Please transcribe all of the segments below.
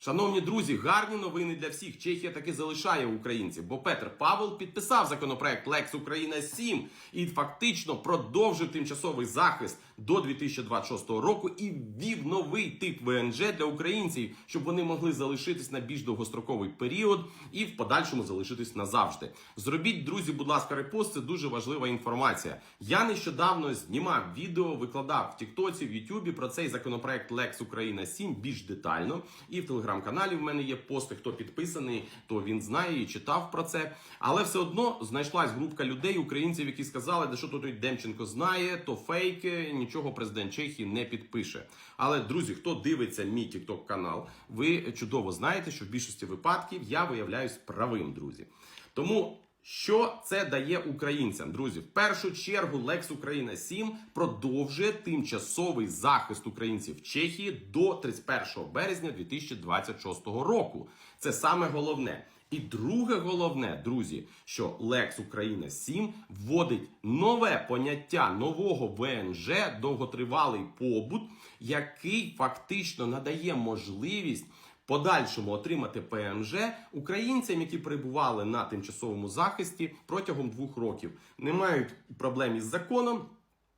Шановні друзі, гарні новини для всіх. Чехія таки залишає українців, бо Петр Павел підписав законопроект Лекс Україна 7 і фактично продовжив тимчасовий захист до 2026 року і ввів новий тип ВНЖ для українців, щоб вони могли залишитись на більш довгостроковий період і в подальшому залишитись назавжди. Зробіть, друзі, будь ласка, репост. Це дуже важлива інформація. Я нещодавно знімав відео, викладав в Тіктоці, в Ютубі про цей законопроект Лекс Україна 7 більш детально. І в телеграм-каналі в мене є пости. Хто підписаний, то він знає і читав про це. Але все одно знайшлась групка людей, українців, які сказали, де що той Демченко знає, то фейки, нічого президент Чехії не підпише. Але друзі, хто дивиться мій тікток канал, ви чудово знаєте, що в більшості випадків я виявляюсь правим, друзі. Тому. Що це дає українцям, друзі? В першу чергу Лекс Україна 7 продовжує тимчасовий захист українців в Чехії до 31 березня 2026 року. Це саме головне. І друге головне, друзі, що Лекс Україна 7 вводить нове поняття нового ВНЖ, довготривалий побут, який фактично надає можливість подальшому отримати ПМЖ українцям, які перебували на тимчасовому захисті протягом двох років, не мають проблем із законом,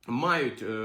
мають е,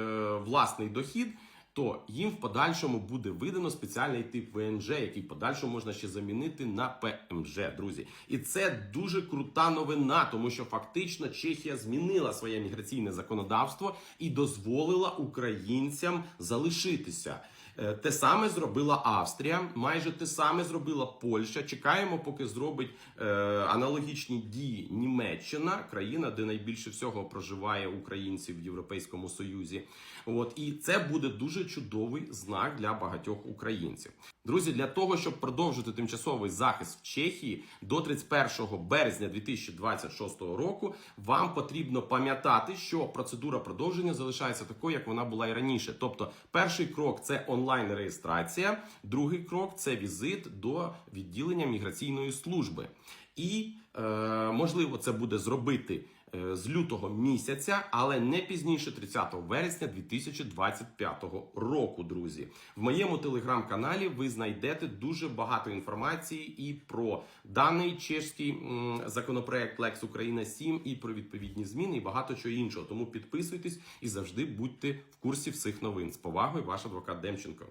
власний дохід. То їм в подальшому буде видано спеціальний тип ВНЖ, який в подальшому можна ще замінити на ПМЖ, друзі. І це дуже крута новина, тому що фактично Чехія змінила своє міграційне законодавство і дозволила українцям залишитися. Е, Те саме зробила Австрія, майже те саме зробила Польща. Чекаємо, поки зробить е, аналогічні дії Німеччина, країна, де найбільше всього проживає українців в Європейському Союзі. От і це буде дуже чудовий знак для багатьох українців. Друзі, для того, щоб продовжити тимчасовий захист в Чехії до 31 березня 2026 року, вам потрібно пам'ятати, що процедура продовження залишається такою, як вона була і раніше. Тобто, перший крок це онлайн реєстрація, другий крок це візит до відділення міграційної служби. І можливо це буде зробити е, з лютого місяця, але не пізніше 30 вересня 2025 року, друзі. В моєму телеграм-каналі ви знайдете дуже багато інформації і про даний чешський законопроект Лекс Україна 7, і про відповідні зміни, і багато чого іншого. Тому підписуйтесь і завжди будьте в курсі всіх новин. З повагою, ваш адвокат Демченко.